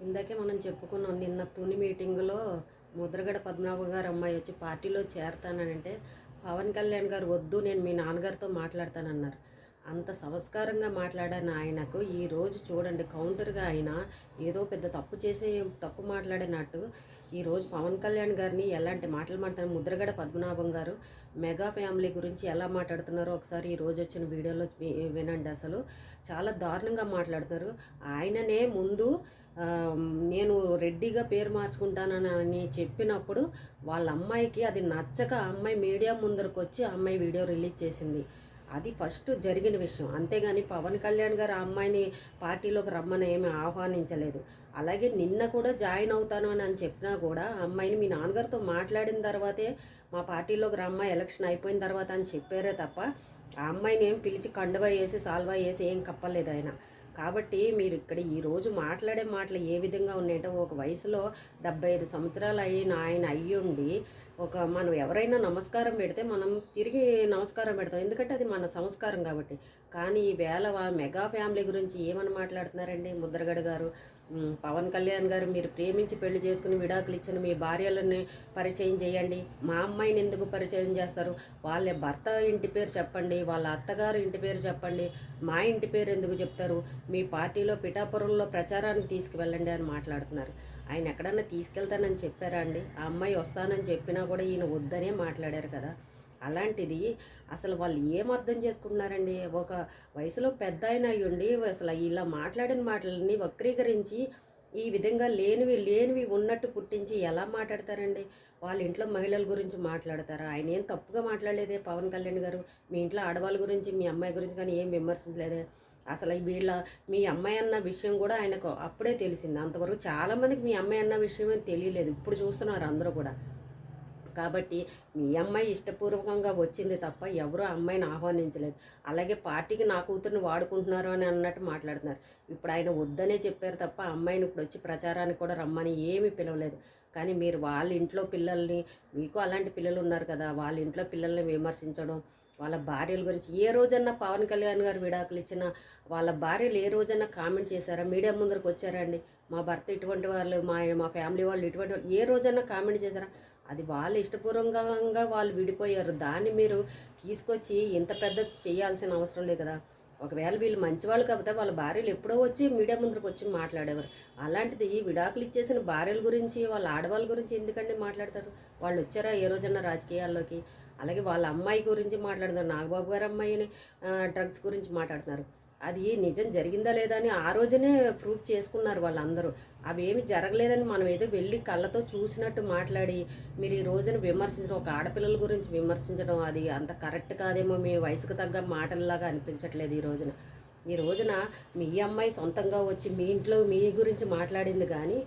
ఇందాకే మనం చెప్పుకున్నాం నిన్న తుని మీటింగులో ముద్రగడ పద్మనాభ గారు అమ్మాయి వచ్చి పార్టీలో చేరతానంటే పవన్ కళ్యాణ్ గారు వద్దు నేను మీ నాన్నగారితో మాట్లాడతానన్నారు. అంత సంస్కారంగా మాట్లాడిన ఆయనకు. ఈ రోజు చూడండి కౌంటర్గా ఆయన ఏదో పెద్ద తప్పు చేసే తప్పు మాట్లాడినట్టు ఈరోజు పవన్ కళ్యాణ్ గారిని ఎలాంటి మాటలు మాట్లాడుతున్నారు ముద్రగడ పద్మనాభం గారు మెగా ఫ్యామిలీ గురించి ఎలా మాట్లాడుతున్నారో ఒకసారి ఈ రోజు వచ్చిన వీడియోలో వినండి అసలు. చాలా దారుణంగా మాట్లాడతారు ఆయననే ముందు నేను రెడ్డిగా పేరు మార్చుకుంటానని చెప్పినప్పుడు వాళ్ళ అమ్మాయికి అది నచ్చక అమ్మాయి మీడియా ముందరకు వచ్చి అమ్మాయి వీడియో రిలీజ్ చేసింది. అది ఫస్ట్ జరిగిన విషయం. అంతేగాని పవన్ కళ్యాణ్ గారు ఆ అమ్మాయిని పార్టీలోకి రమ్మని ఏమీ ఆహ్వానించలేదు. అలాగే నిన్న కూడా జాయిన్ అవుతాను అని అని చెప్పినా కూడా ఆ అమ్మాయిని మీ నాన్నగారితో మాట్లాడిన తర్వాతే మా పార్టీలోకి రమ్మ ఎలక్షన్ అయిపోయిన తర్వాత అని చెప్పారే తప్ప ఆ అమ్మాయిని ఏం పిలిచి కండువా వేసి సాల్వా వేసి ఏం కప్పలేదు ఆయన. కాబట్టి మీరు ఇక్కడ ఈరోజు మాట్లాడే మాటలు ఏ విధంగా ఉన్నాయంటే ఒక వయసులో డెబ్బై ఐదు సంవత్సరాలు అయిన ఆయన అయ్యుండి ఒక మనం ఎవరైనా నమస్కారం పెడితే మనం తిరిగి నమస్కారం పెడతాం. ఎందుకంటే అది మన సంస్కారం కాబట్టి. కానీ ఈ వేళ మెగా ఫ్యామిలీ గురించి ఏమని మాట్లాడుతున్నారండి ముద్రగడ గారు? పవన్ కళ్యాణ్ గారు మీరు ప్రేమించి పెళ్ళి చేసుకుని విడాకులు ఇచ్చిన మీ భార్యలని పరిచయం చేయండి. మా అమ్మాయిని ఎందుకు పరిచయం చేస్తారు? వాళ్ళ భర్త ఇంటి పేరు చెప్పండి వాళ్ళ అత్తగారు ఇంటి పేరు చెప్పండి. మా ఇంటి పేరు ఎందుకు చెప్తారు? మీ పార్టీలో పిఠాపురంలో ప్రచారానికి తీసుకువెళ్ళండి అని మాట్లాడుతున్నారు. ఆయన ఎక్కడన్నా తీసుకెళ్తానని చెప్పారా అండి? ఆ అమ్మాయి వస్తానని చెప్పినా కూడా ఈయన వద్దనే మాట్లాడారు కదా. అలాంటిది అసలు వాళ్ళు ఏం అర్థం చేసుకుంటున్నారండి? ఒక వయసులో పెద్ద ఆయన అయ్యుండి అసలు ఇలా మాట్లాడిన మాటలని వక్రీకరించి ఈ విధంగా లేనివి లేనివి ఉన్నట్టు పుట్టించి ఎలా మాట్లాడతారండి? వాళ్ళ ఇంట్లో మహిళల గురించి మాట్లాడతారా? ఆయన ఏం తప్పుగా మాట్లాడలేదే పవన్ కళ్యాణ్ గారు? మీ ఇంట్లో ఆడవాళ్ళ గురించి మీ అమ్మాయి గురించి కానీ ఏం విమర్శించలేదే? అసలు వీళ్ళ మీ అమ్మాయి అన్న విషయం కూడా ఆయనకు అప్పుడే తెలిసింది. అంతవరకు చాలామందికి మీ అమ్మాయి అన్న విషయమే తెలియలేదు. ఇప్పుడు చూస్తున్నారు అందరూ కూడా. కాబట్టి మీ అమ్మాయి ఇష్టపూర్వకంగా వచ్చింది తప్ప ఎవరు అమ్మాయిని ఆహ్వానించలేదు. అలాగే పార్టీకి నా కూతుర్ని వాడుకుంటున్నారు అని అన్నట్టు మాట్లాడుతున్నారు. ఇప్పుడు ఆయన వద్దనే చెప్పారు తప్ప అమ్మాయిని ఇప్పుడు వచ్చి ప్రచారానికి కూడా రమ్మని ఏమీ పిలవలేదు. కానీ మీరు వాళ్ళ ఇంట్లో పిల్లల్ని మీకు అలాంటి పిల్లలు ఉన్నారు కదా వాళ్ళ ఇంట్లో పిల్లల్ని విమర్శించడం వాళ్ళ భార్యల గురించి ఏ రోజన్నా పవన్ కళ్యాణ్ గారు విడాకులు ఇచ్చిన వాళ్ళ భార్యలు ఏ రోజన్నా కామెంట్ చేశారా మీడియా ముందరకు వచ్చారా అండి? మా భర్త ఇటువంటి వాళ్ళు మా మా ఫ్యామిలీ వాళ్ళు ఇటువంటి వాళ్ళు ఏ రోజన్నా కామెంట్ చేశారా? అది వాళ్ళు ఇష్టపూర్వకంగా వాళ్ళు విడిపోయారు. దాన్ని మీరు తీసుకొచ్చి ఇంత పెద్దది చేయాల్సిన అవసరం లేదు కదా. ఒకవేళ వీళ్ళు మంచివాళ్ళు కాకపోతే వాళ్ళ భార్యలు ఎప్పుడో వచ్చి మీడియా ముందరకు వచ్చి మాట్లాడేవారు. అలాంటిది విడాకులు ఇచ్చేసిన భార్యల గురించి వాళ్ళ ఆడవాళ్ళ గురించి ఎందుకండి మాట్లాడతారు? వాళ్ళు వచ్చారా ఏ రోజన్నా రాజకీయాల్లోకి? అలాగే వాళ్ళ అమ్మాయి గురించి మాట్లాడుతున్నారు నాగబాబు గారి అమ్మాయిని డ్రగ్స్ గురించి మాట్లాడుతున్నారు. అది నిజం జరిగిందా లేదా అని ఆ రోజునే ప్రూవ్ చేసుకున్నారు వాళ్ళందరూ. అవి ఏమి జరగలేదని మనం ఏదో వెళ్ళి కళ్ళతో చూసినట్టు మాట్లాడి మీరు ఈ రోజున విమర్శించడం ఒక ఆడపిల్లల గురించి విమర్శించడం అది అంత కరెక్ట్ కాదేమో మీ వయసుకు తగ్గ మాటల్లాగా అనిపించట్లేదు ఈ రోజున. ఈ రోజున మీ అమ్మాయి సొంతంగా వచ్చి మీ ఇంట్లో మీ గురించి మాట్లాడింది కానీ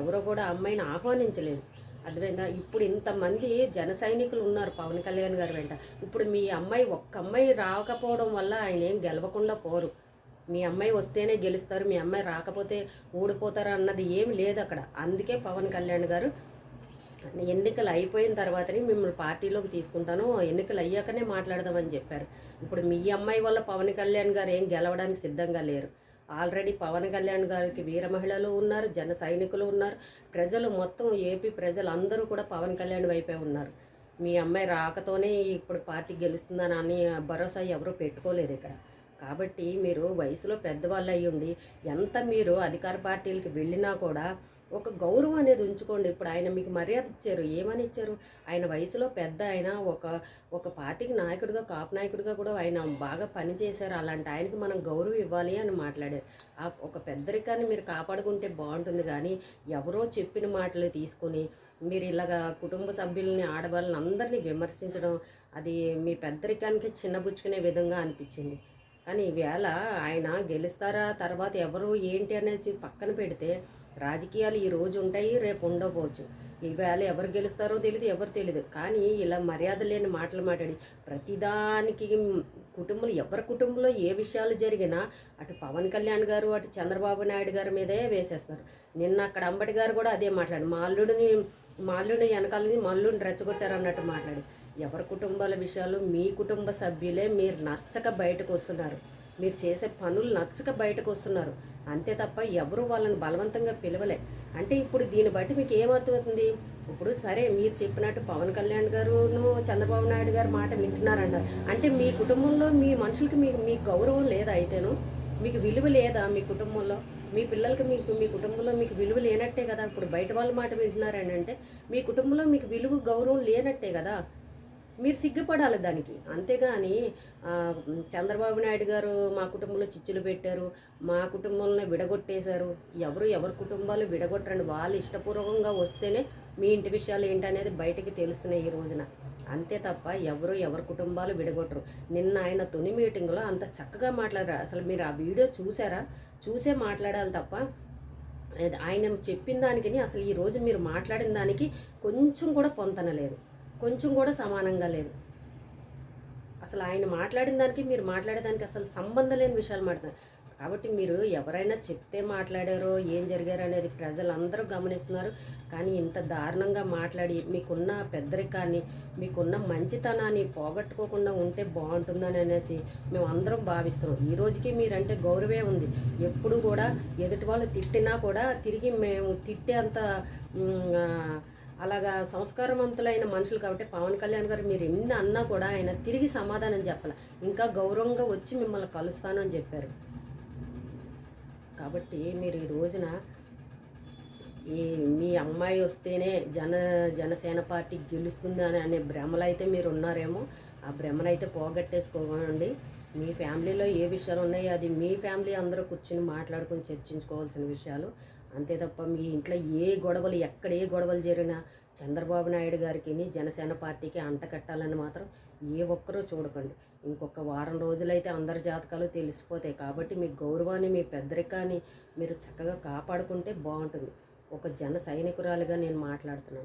ఎవరో కూడా అమ్మాయిని ఆహ్వానించలేదు. అర్థమైందా? ఇప్పుడు ఇంతమంది జన సైనికులు ఉన్నారు పవన్ కళ్యాణ్ గారు వెంట. ఇప్పుడు మీ అమ్మాయి ఒక్క అమ్మాయి రాకపోవడం వల్ల ఆయన ఏం గెలవకుండా పోరు. మీ అమ్మాయి వస్తేనే గెలుస్తారు మీ అమ్మాయి రాకపోతే ఓడిపోతారు అన్నది ఏమి లేదు అక్కడ. అందుకే పవన్ కళ్యాణ్ గారు ఎన్నికలు అయిపోయిన తర్వాతనే మిమ్మల్ని పార్టీలోకి తీసుకుంటాను ఎన్నికలు అయ్యాకనే మాట్లాడదామని చెప్పారు. ఇప్పుడు మీ అమ్మాయి వల్ల పవన్ కళ్యాణ్ గారు ఏం గెలవడానికి సిద్ధంగా లేరు. ఆల్రెడీ పవన్ కళ్యాణ్ గారికి వీర మహిళలు ఉన్నారు జన సైనికులు ఉన్నారు. ప్రజలు మొత్తం ఏపీ ప్రజలు అందరూ కూడా పవన్ కళ్యాణ్ వైపే ఉన్నారు. మీ అమ్మాయి రాకతోనే ఇప్పుడు పార్టీ గెలుస్తుందని అని భరోసా ఎవరూ పెట్టుకోలేదు ఇక్కడ. కాబట్టి మీరు వయసులో పెద్దవాళ్ళు అయ్యుండి ఎంత మీరు అధికార పార్టీలకి వెళ్ళినా కూడా ఒక గౌరవం అనేది ఉంచుకోండి. ఇప్పుడు ఆయన మీకు మర్యాద ఇచ్చారు. ఏమని ఇచ్చారు? ఆయన వయసులో పెద్ద ఆయన ఒక ఒక పార్టీకి నాయకుడిగా కాపు నాయకుడిగా కూడా ఆయన బాగా పనిచేశారు అలాంటి ఆయనకి మనం గౌరవం ఇవ్వాలి అని మాట్లాడారు. ఆ ఒక పెద్దరికాన్ని మీరు కాపాడుకుంటే బాగుంటుంది. కానీ ఎవరో చెప్పిన మాటలు తీసుకొని మీరు ఇలాగా కుటుంబ సభ్యులని ఆడవాళ్ళని అందరినీ విమర్శించడం అది మీ పెద్దరికానికి చిన్నబుచ్చుకునే విధంగా అనిపించింది. కానీ ఈవేళ ఆయన గెలుస్తారా? తర్వాత ఎవరు ఏంటి అనేది పక్కన పెడితే రాజకీయాలు ఈ రోజు ఉంటాయి రేపు ఉండకపోవచ్చు ఈవేళ ఎవరు గెలుస్తారో తెలియదు ఎవరు తెలియదు కానీ ఇలా మర్యాద లేని మాటలు మాట్లాడి ప్రతిదానికి కుటుంబంలో ఎవరి కుటుంబంలో ఏ విషయాలు జరిగినా అటు పవన్ కళ్యాణ్ గారు అటు చంద్రబాబు నాయుడు గారి మీదే వేసేస్తారు. నిన్న అక్కడ అంబటి గారు కూడా అదే మాట్లాడు మా అల్లుడిని మా అల్లుడిని మా అల్లుడిని రెచ్చగొట్టారు అన్నట్టు మాట్లాడి ఎవరి కుటుంబాల విషయాలు మీ కుటుంబ సభ్యులే మీరు నచ్చక బయటకు వస్తున్నారు. మీరు చేసే పనులు నచ్చక బయటకు వస్తున్నారు. అంతే తప్ప ఎవరు వాళ్ళని బలవంతంగా పిలవలే. అంటే ఇప్పుడు దీన్ని బట్టి మీకు ఏమర్థమవుతుంది ఇప్పుడు సరే మీరు చెప్పినట్టు పవన్ కళ్యాణ్ గారును చంద్రబాబు నాయుడు గారు మాట వింటున్నారన్నారు. అంటే మీ కుటుంబంలో మీ మనుషులకి మీకు మీ గౌరవం లేదా అయితేను? మీకు విలువ లేదా మీ కుటుంబంలో? మీ పిల్లలకి మీకు మీ కుటుంబంలో మీకు విలువ లేనట్టే కదా? ఇప్పుడు బయట వాళ్ళ మాట వింటున్నారని అంటే మీ కుటుంబంలో మీకు విలువ గౌరవం లేనట్టే కదా? మీరు సిగ్గుపడాలి దానికి. అంతేగాని చంద్రబాబు నాయుడు గారు మా కుటుంబంలో చిచ్చులు పెట్టారు మా కుటుంబంలో విడగొట్టేశారు. ఎవరు ఎవరి కుటుంబాలు విడగొట్టరండి. వాళ్ళు ఇష్టపూర్వకంగా వస్తేనే మీ ఇంటి విషయాలు ఏంటనేది బయటకి తెలుస్తున్నాయి ఈ రోజున. అంతే తప్ప ఎవరు ఎవరి కుటుంబాలు విడగొట్టరు. నిన్న ఆయన తొలి మీటింగ్లో అంత చక్కగా మాట్లాడారు. అసలు మీరు ఆ వీడియో చూసారా? చూసే మాట్లాడాలి తప్ప ఆయన చెప్పిన దానికి అసలు ఈ రోజు మీరు మాట్లాడిన దానికి కొంచెం కూడా పొంతనలేదు కొంచెం కూడా సమానంగా లేదు. అసలు ఆయన మాట్లాడిన దానికి మీరు మాట్లాడేదానికి అసలు సంబంధం లేని విషయాలు మాట్లాడుతున్నారు. కాబట్టి మీరు ఎవరైనా చెప్తే మాట్లాడారో ఏం జరిగారో అనేది ప్రజలందరూ గమనిస్తున్నారు. కానీ ఇంత దారుణంగా మాట్లాడి మీకున్న పెద్దరికాన్ని మీకున్న మంచితనాన్ని పోగొట్టుకోకుండా ఉంటే బాగుంటుందని అనేసి మేము అందరం భావిస్తున్నాం. ఈ రోజుకి మీరంటే గౌరవే ఉంది. ఎప్పుడు కూడా ఎదుటి వాళ్ళు తిట్టినా కూడా తిరిగి మేము తిట్టే అంత అలాగా సంస్కారవంతులైన మనుషులు కాబట్టి పవన్ కళ్యాణ్ గారు మీరు ఎన్ని అన్నా కూడా ఆయన తిరిగి సమాధానం చెప్పాలి. ఇంకా గౌరవంగా వచ్చి మిమ్మల్ని కలుస్తాను అని చెప్పారు. కాబట్టి మీరు ఈ రోజున ఈ మీ అమ్మాయి వస్తేనే జన జనసేన పార్టీ గెలుస్తుంది అని అనే భ్రమలు అయితే మీరు ఉన్నారేమో ఆ భ్రమను అయితే పోగొట్టేసుకోకండి. మీ ఫ్యామిలీలో ఏ విషయాలు ఉన్నాయో అది మీ ఫ్యామిలీ అందరూ కూర్చుని మాట్లాడుకొని చర్చించుకోవాల్సిన విషయాలు. అంతే తప్ప మీ ఇంట్లో ఏ గొడవలు ఎక్కడ ఏ గొడవలు జరిగినా చంద్రబాబు నాయుడు గారికి జనసేన పార్టీకి అంటకట్టాలని మాత్రం ఏ ఒక్కరూ చూడకండి. ఇంకొక వారం రోజులైతే అందరి జాతకాలు తెలిసిపోతాయి. కాబట్టి మీ గౌరవాన్ని మీ పెద్దరికాన్ని మీరు చక్కగా కాపాడుకుంటే బాగుంటుంది. ఒక జన సైనికురాలిగా నేను మాట్లాడుతున్నాను.